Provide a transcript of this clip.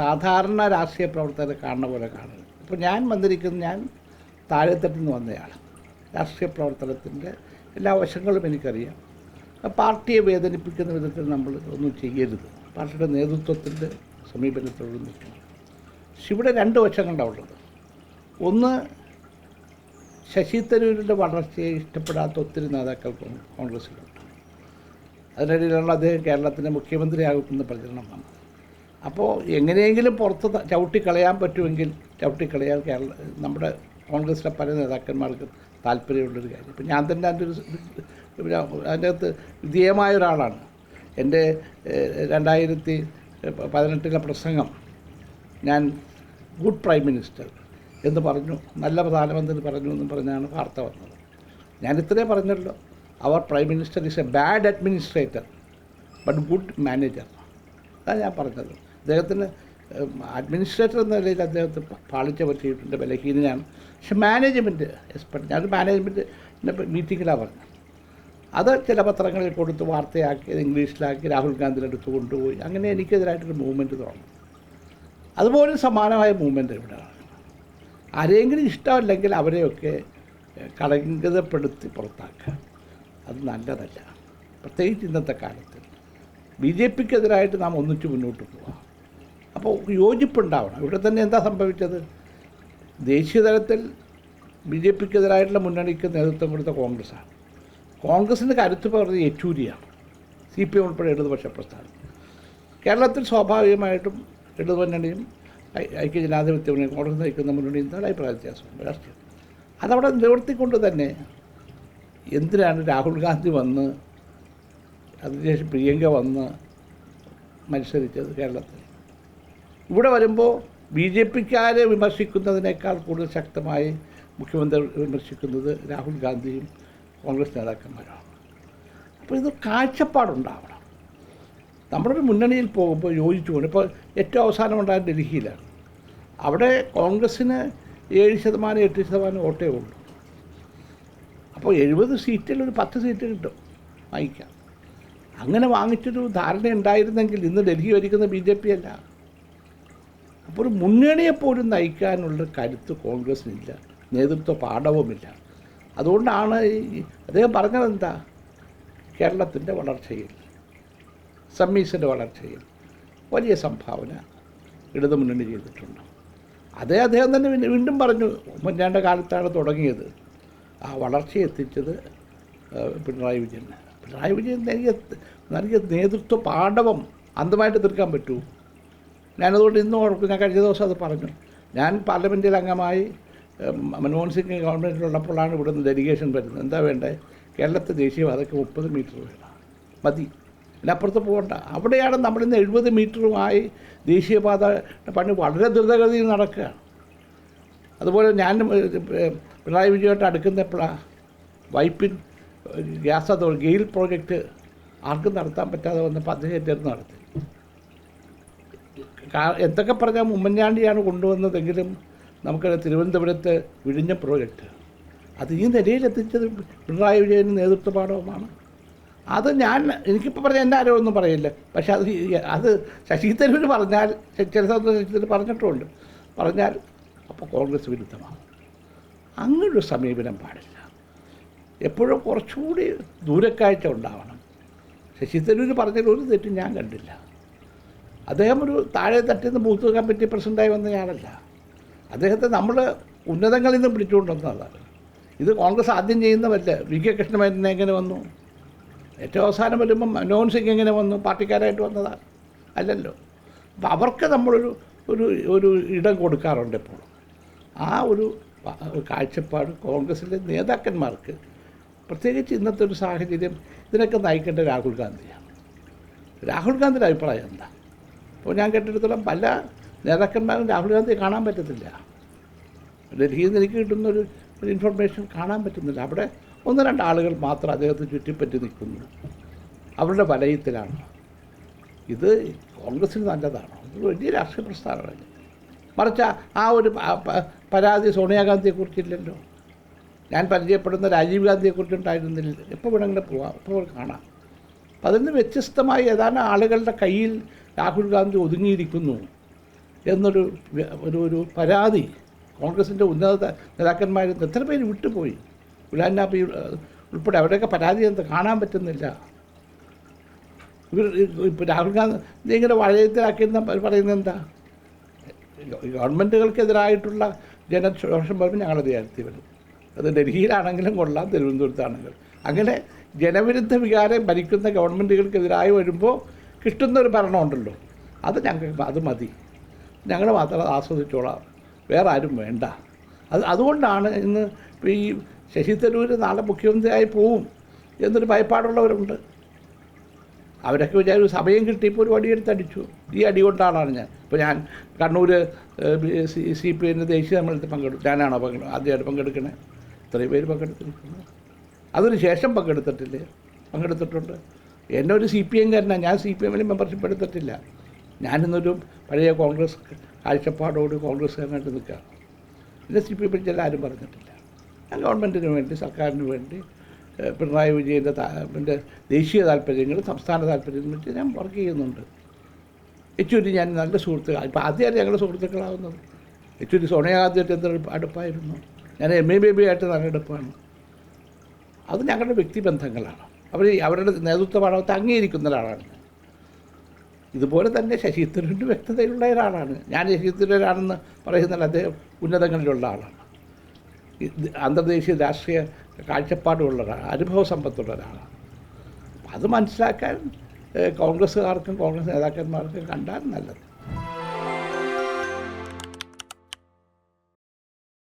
സാധാരണ രാഷ്ട്രീയ പ്രവർത്തകരെ കാണുന്ന പോലെ കാണുന്നത് ഇപ്പോൾ ഞാൻ വന്നിരിക്കുന്നത് ഞാൻ താഴെത്തട്ടിൽ നിന്ന് വന്നയാളാണ് രാഷ്ട്രീയ പ്രവർത്തനത്തിന്റെ എല്ലാ വശങ്ങളും എനിക്കറിയാം. പാർട്ടിയെ വേദനിപ്പിക്കുന്ന വിധത്തിൽ നമ്മൾ ഒന്നും ചെയ്യരുത്. പാർട്ടിയുടെ നേതൃത്വത്തിന്റെ സമീപനത്തോട് നിൽക്കണം. പക്ഷെ ഇവിടെ രണ്ട് വശങ്ങളുണ്ടാണ് ഉള്ളത്. ഒന്ന് ശശി തരൂരിന്റെ വളർച്ചയെ ഇഷ്ടപ്പെടാത്ത ഒത്തിരി നേതാക്കൾ കോൺ- കോൺഗ്രസ്സിലുണ്ട്. അതിനിടയിലാണ് അദ്ദേഹം കേരളത്തിന്റെ മുഖ്യമന്ത്രിയാകുമെന്ന് പ്രചരണം വന്നത്. അപ്പോൾ എങ്ങനെയെങ്കിലും പുറത്ത് ചവിട്ടിക്കളയാൻ പറ്റുമെങ്കിൽ ചവിട്ടിക്കളയാൻ കേരള നമ്മുടെ കോൺഗ്രസിലെ പല നേതാക്കന്മാർക്ക് താല്പര്യമുള്ളൊരു കാര്യം. ഇപ്പം ഞാൻ തന്നെ അതിന്റെ ഒരു അതിനകത്ത് വിധേയമായ ഒരാളാണ്. എന്റെ രണ്ടായിരത്തി പതിനെട്ടിലെ പ്രസംഗം ഞാൻ ഗുഡ് പ്രൈം മിനിസ്റ്റർ എന്ന് പറഞ്ഞു നല്ല പ്രധാനമന്ത്രി പറഞ്ഞു എന്ന് പറഞ്ഞാണ് വാർത്ത വന്നത്. ഞാൻ ഇത്രേ പറഞ്ഞല്ലോ അവർ prime minister is a bad administrator but good manager. അതാണ് ഞാൻ പറഞ്ഞത്. അദ്ദേഹത്തിന് അഡ്മിനിസ്ട്രേറ്റർ എന്ന നിലയിൽ അദ്ദേഹത്തെ പാളിച്ച പറ്റിയിട്ടുണ്ട് ബലഹീനനാണ്. പക്ഷെ മാനേജ്മെന്റ് എക്സ്പെർട്ട് ഞാൻ മാനേജ്മെന്റിന്റെ മീറ്റിങ്ങിലാണ് പറഞ്ഞത്. അത് ചില പത്രങ്ങളിൽ കൊടുത്ത് വാർത്തയാക്കി അത് ഇംഗ്ലീഷിലാക്കി രാഹുൽ ഗാന്ധിയുടെ അടുത്ത് കൊണ്ടുപോയി. അങ്ങനെ എനിക്കെതിരായിട്ടൊരു മൂവ്മെന്റ് തോന്നും അതുപോലെ സമാനമായ മൂവ്മെന്റ് ഇവിടെ. ആരെങ്കിലും ഇഷ്ടമല്ലെങ്കിൽ അവരെയൊക്കെ കളങ്കിതപ്പെടുത്തി പുറത്താക്കുക. അത് നല്ലതല്ല. പ്രത്യേകിച്ച് ഇന്നത്തെ കാലത്ത്. ബി ജെ പിക്കെതിരായിട്ട് നാം ഒന്നിച്ച് മുന്നോട്ട് പോവാം. അപ്പോൾ യോജിപ്പുണ്ടാവണം. ഇവിടെ തന്നെ എന്താ സംഭവിച്ചത്? ദേശീയ തലത്തിൽ ബി ജെ പിക്കെതിരായിട്ടുള്ള മുന്നണിക്ക് നേതൃത്വം കൊടുത്ത കോൺഗ്രസ്സാണ്. കോൺഗ്രസിന്റെ കരുത്ത് പറഞ്ഞത് യെച്ചൂരിയാണ്. സി പി എം ഉൾപ്പെടെ ഇടതുപക്ഷ പ്രസ്ഥാനം. കേരളത്തിൽ സ്വാഭാവികമായിട്ടും ഇടതുമുന്നണിയും ഐക്യ ഐക്യജനാധിപത്യ മുന്നണി കോൺഗ്രസ് നയിക്കുന്ന മുന്നണിയും തമ്മിൽ അഭിപ്രായ വ്യത്യാസമുണ്ട് രാഷ്ട്രീയം. അതവിടെ നിവർത്തിക്കൊണ്ട് തന്നെ എന്തിനാണ് രാഹുൽ ഗാന്ധി വന്ന് അതിനുശേഷം പ്രിയങ്ക വന്ന് മത്സരിച്ചത് കേരളത്തിൽ? ഇവിടെ വരുമ്പോൾ ബി ജെ പിക്കാരെ വിമർശിക്കുന്നതിനേക്കാൾ കൂടുതൽ ശക്തമായി മുഖ്യമന്ത്രി വിമർശിക്കുന്നത് രാഹുൽ ഗാന്ധിയും കോൺഗ്രസ് നേതാക്കന്മാരാണ് അപ്പോൾ ഇത് കാഴ്ചപ്പാടുണ്ടാവണം. നമ്മളൊരു മുന്നണിയിൽ പോകുമ്പോൾ യോജിച്ചു പോകണം ഇപ്പോൾ ഏറ്റവും അവസാനം ഉണ്ടായ ഡൽഹിയിലാണ്. അവിടെ കോൺഗ്രസ്സിന് ഏഴ് ശതമാനം എട്ട് ശതമാനം വോട്ടേ ഉള്ളൂ. അപ്പോൾ എഴുപത് സീറ്റിൽ ഒരു പത്ത് സീറ്റ് കിട്ടും വാങ്ങിക്കാം അങ്ങനെ വാങ്ങിച്ചൊരു ധാരണ ഉണ്ടായിരുന്നെങ്കിൽ ഇന്ന് ഡൽഹി ഭരിക്കുന്ന ബി ജെ പി അല്ല. അപ്പോൾ ഒരു മുന്നണിയെപ്പോലും നയിക്കാനുള്ള കരുത്ത് കോൺഗ്രസ്സിനില്ല നേതൃത്വ പാഠവുമില്ല. അതുകൊണ്ടാണ് ഈ അദ്ദേഹം പറഞ്ഞത് എന്താ? കേരളത്തിന്റെ വളർച്ചയിൽ സമ്മീസിന്റെ വളർച്ചയിൽ വലിയ സംഭാവന ഇടതുമുന്നണി ചെയ്തിട്ടുണ്ട്. അതേ അദ്ദേഹം തന്നെ വീണ്ടും- പറഞ്ഞു മുന്നാണ്ട കാലത്താണ് തുടങ്ങിയത്. ആ വളർച്ച എത്തിച്ചത് പിണറായി വിജയൻ. പിണറായി വിജയൻ നൽകിയ നൽകിയ നേതൃത്വ പാഠവം അന്തമായിട്ട് തീർക്കാൻ പറ്റൂ. ഞാനതുകൊണ്ട് ഇന്നും ഓർക്കും ഞാൻ കഴിഞ്ഞ ദിവസം അത് പറഞ്ഞു. ഞാൻ പാർലമെന്റിൽ അംഗമായി മൻമോഹൻ സിംഗ് ഗവൺമെന്റിലുള്ളപ്പോഴാണ് ഇവിടുന്ന് ഡെലിഗേഷൻ വരുന്നത്. എന്താ വേണ്ടേ? കേരളത്തെ ദേശീയപാതയ്ക്ക് മുപ്പത് മീറ്റർ വേണം. മതി. ഇതിനപ്പുറത്ത് പോകണ്ട. അവിടെയാണ് നമ്മളിന്ന് എഴുപത് മീറ്ററുമായി ദേശീയപാത പണി വളരെ ദ്രുതഗതിയിൽ നടക്കുകയാണ് അതുപോലെ ഞാൻ പിണറായി വിജയമായിട്ട് അടുക്കുന്നപ്പോഴാണ് വൈപ്പിൻ ഗ്യാസ് അതോ ഗെയിൽ പ്രോജക്റ്റ് ആർക്കും നടത്താൻ പറ്റാതെ വന്നപ്പോൾ അദ്ദേഹം ഏറ്റെടുത്ത് നടത്തി. എന്തൊക്കെ പറഞ്ഞാൽ ഉമ്മൻചാണ്ടിയാണ് കൊണ്ടുവന്നതെങ്കിലും നമുക്ക് തിരുവനന്തപുരത്ത് വിഴിഞ്ഞ പ്രോജക്റ്റ് അത് ഈ നിലയിലെത്തിച്ചത് പിണറായി വിജയന് നേതൃത്വ പാഠവുമാണ് അത് ഞാൻ എനിക്കിപ്പോൾ പറഞ്ഞാൽ എന്റെ ആരോ ഒന്നും പറയില്ല പക്ഷെ അത് അത് ശശി തരൂർ പറഞ്ഞാൽ ചില സമയത്ത് ശശി തരൂർ പറഞ്ഞിട്ടുമുണ്ട് പറഞ്ഞാൽ അപ്പോൾ കോൺഗ്രസ് വിരുദ്ധമാണ്. അങ്ങനൊരു സമീപനം പാടില്ല. എപ്പോഴും കുറച്ചുകൂടി ദൂരക്കാഴ്ച ഉണ്ടാവണം. ശശി തരൂർ പറഞ്ഞതിൽ ഒരു തെറ്റും ഞാൻ കണ്ടില്ല. അദ്ദേഹം ഒരു താഴെ തട്ടിൽ നിന്ന് ബൂത്ത് കമ്മിറ്റി പ്രസിഡന്റായി വന്നയാളല്ല അദ്ദേഹത്തെ നമ്മൾ ഉന്നതങ്ങളിൽ നിന്ന് പിടിച്ചുകൊണ്ടുവന്നതാണ് ഇത് കോൺഗ്രസ് ആദ്യം ചെയ്യുന്നതല്ല? വി കെ കൃഷ്ണമേനൻ എങ്ങനെ വന്നു? ഏറ്റവും അവസാനം വരുമ്പം മൻമോഹൻ സിംഗ് എങ്ങനെ വന്നു? പാർട്ടിക്കാരായിട്ട് വന്നതാണ് അല്ലല്ലോ. അപ്പം അവർക്ക് നമ്മളൊരു ഒരു ഒരു ഇടം കൊടുക്കാറുണ്ട് എപ്പോഴും. ആ ഒരു കാഴ്ചപ്പാട് കോൺഗ്രസിലെ നേതാക്കന്മാർക്ക് പ്രത്യേകിച്ച് ഇന്നത്തെ ഒരു സാഹചര്യം ഇതിനൊക്കെ നയിക്കേണ്ട രാഹുൽ ഗാന്ധിയാണ്. രാഹുൽ ഗാന്ധിയുടെ അഭിപ്രായം എന്താ? അപ്പോൾ ഞാൻ കേട്ടിടത്തോളം പല നേതാക്കന്മാരും രാഹുൽ ഗാന്ധിയെ കാണാൻ പറ്റത്തില്ല. ഡൽഹിയിൽ നിന്ന് എനിക്ക് കിട്ടുന്ന ഒരു ഇൻഫർമേഷൻ കാണാൻ പറ്റുന്നില്ല. അവിടെ ഒന്ന് രണ്ട് ആളുകൾ മാത്രം അദ്ദേഹത്തെ ചുറ്റിപ്പറ്റി നിൽക്കുന്നു. അവരുടെ വലയത്തിലാണ്. ഇത് കോൺഗ്രസ്സിന് നല്ലതാണ്. വലിയ രാഷ്ട്രീയ പ്രസ്ഥാനമാണ് മറിച്ച് ആ- ഒരു പരാതി സോണിയാഗാന്ധിയെക്കുറിച്ചില്ലല്ലോ ഞാൻ പരിചയപ്പെടുന്ന രാജീവ് ഗാന്ധിയെക്കുറിച്ചുണ്ടായിരുന്നില്ല എപ്പോൾ വേണമെങ്കിലും പോവാം. എപ്പോൾ കാണാം. അതിൽ നിന്ന് വ്യത്യസ്തമായി ഏതാനും ആളുകളുടെ കയ്യിൽ രാഹുൽ ഗാന്ധി ഒതുങ്ങിയിരിക്കുന്നു എന്നൊരു ഒരു ഒരു പരാതി കോൺഗ്രസിന്റെ ഉന്നത നേതാക്കന്മാരിൽ നിന്ന് എത്ര പേര് വിട്ടുപോയി? ഗുലാം നബി ഉൾപ്പെടെ അവരുടെയൊക്കെ പരാതി എന്താ? കാണാൻ പറ്റുന്നില്ല. ഇവർ ഇപ്പോൾ രാഹുൽ ഗാന്ധി ഇങ്ങനെ വലയത്തിലാക്കിയെന്ന് പറയുന്നത് എന്താ? ഗവൺമെന്റുകൾക്കെതിരായിട്ടുള്ള ജനശോഷം വരുമ്പോൾ ഞങ്ങൾ വിചാരിത്തി വരും അത് ഡൽഹിയിലാണെങ്കിലും കൊള്ളാം തിരുവനന്തപുരത്താണെങ്കിലും. അങ്ങനെ ജനവിരുദ്ധ വികാരം ഭരിക്കുന്ന ഗവൺമെന്റുകൾക്കെതിരായി വരുമ്പോൾ കിട്ടുന്ന ഒരു ഭരണമുണ്ടല്ലോ അത് ഞങ്ങൾക്ക് അത് മതി. ഞങ്ങൾ മാത്രം ആസ്വദിച്ചോളാം. വേറെ ആരും വേണ്ട. അത് അതുകൊണ്ടാണ് ഇന്ന് ഈ ശശി തരൂർ നാളെ മുഖ്യമന്ത്രിയായി പോവും എന്നൊരു ഭയപ്പാടുള്ളവരുണ്ട്. അവരൊക്കെ വിചാരിച്ചു സമയം കിട്ടിയപ്പോൾ ഒരു വടിയെടുത്ത് അടിച്ചു. ഈ അടി കൊണ്ടാണ് ഞാൻ. ഇപ്പോൾ ഞാൻ കണ്ണൂർ സി പി എമ്മിന്റെ ദേശീയ സമ്മേളനത്തിൽ പങ്കെടുത്തു ഞാനാണോ പങ്കെടുക്കുന്നത് ആദ്യമായിട്ട് പങ്കെടുക്കണേ? ഇത്രയും പേര് പങ്കെടുത്തിരിക്കുന്നു. അതിന് ശേഷം പങ്കെടുത്തിട്ടില്ലേ. പങ്കെടുത്തിട്ടുണ്ട്. എന്നെ ഒരു സി പി എംകാരനാണ് ഞാൻ സി പി എമ്മിൽ മെമ്പർഷിപ്പ് എടുത്തിട്ടില്ല ഞാനിന്നൊരു പഴയ കോൺഗ്രസ് കാഴ്ചപ്പാടോട് കോൺഗ്രസ്സുകാരനായിട്ട് നിൽക്കുക എന്നെ സി പി എമ്മിൽ ചില ആരും പറഞ്ഞിട്ടില്ല. ഞാൻ ഗവൺമെന്റിന് വേണ്ടി സർക്കാരിന് വേണ്ടി പിണറായി വിജയന്റെ എന്റെ ദേശീയ താല്പര്യങ്ങൾ സംസ്ഥാന താല്പര്യങ്ങൾ വെച്ച് ഞാൻ വർക്ക് ചെയ്യുന്നുണ്ട്. യെച്ചൂരി ഞാൻ നല്ല സുഹൃത്തുക്കൾ ഇപ്പോൾ ആദ്യമായിട്ട് ഞങ്ങളുടെ സുഹൃത്തുക്കളാവുന്നത്. യെച്ചൂരി സോണിയാഗാന്ധിയായിട്ട് എന്തൊരു അടുപ്പായിരുന്നു. ഞാൻ എം എ ബേബി ആയിട്ട് നല്ല അടുപ്പാണ്. അത് ഞങ്ങളുടെ വ്യക്തിബന്ധങ്ങളാണ്. അവർ അവരുടെ നേതൃത്വ പാഠത്തെ അംഗീകരിക്കുന്ന ഒരാളാണ്. ഇതുപോലെ തന്നെ ശശി തരൂരിന്റെ വ്യക്തതയുള്ള ഒരാളാണ്. ഞാൻ ശശി തരൂരാണെന്ന് പറയുന്നത് അദ്ദേഹം ഉന്നതങ്ങളിലുള്ള ആളാണ്. അന്തർദേശീയ രാഷ്ട്രീയ കാഴ്ചപ്പാടുള്ള ഒരാൾ അനുഭവ സമ്പത്തുള്ള ഒരാളാണ്. അത് മനസ്സിലാക്കാൻ കോൺഗ്രസ്സുകാർക്കും കോൺഗ്രസ് നേതാക്കന്മാർക്കും കണ്ടാൽ നല്ലത്.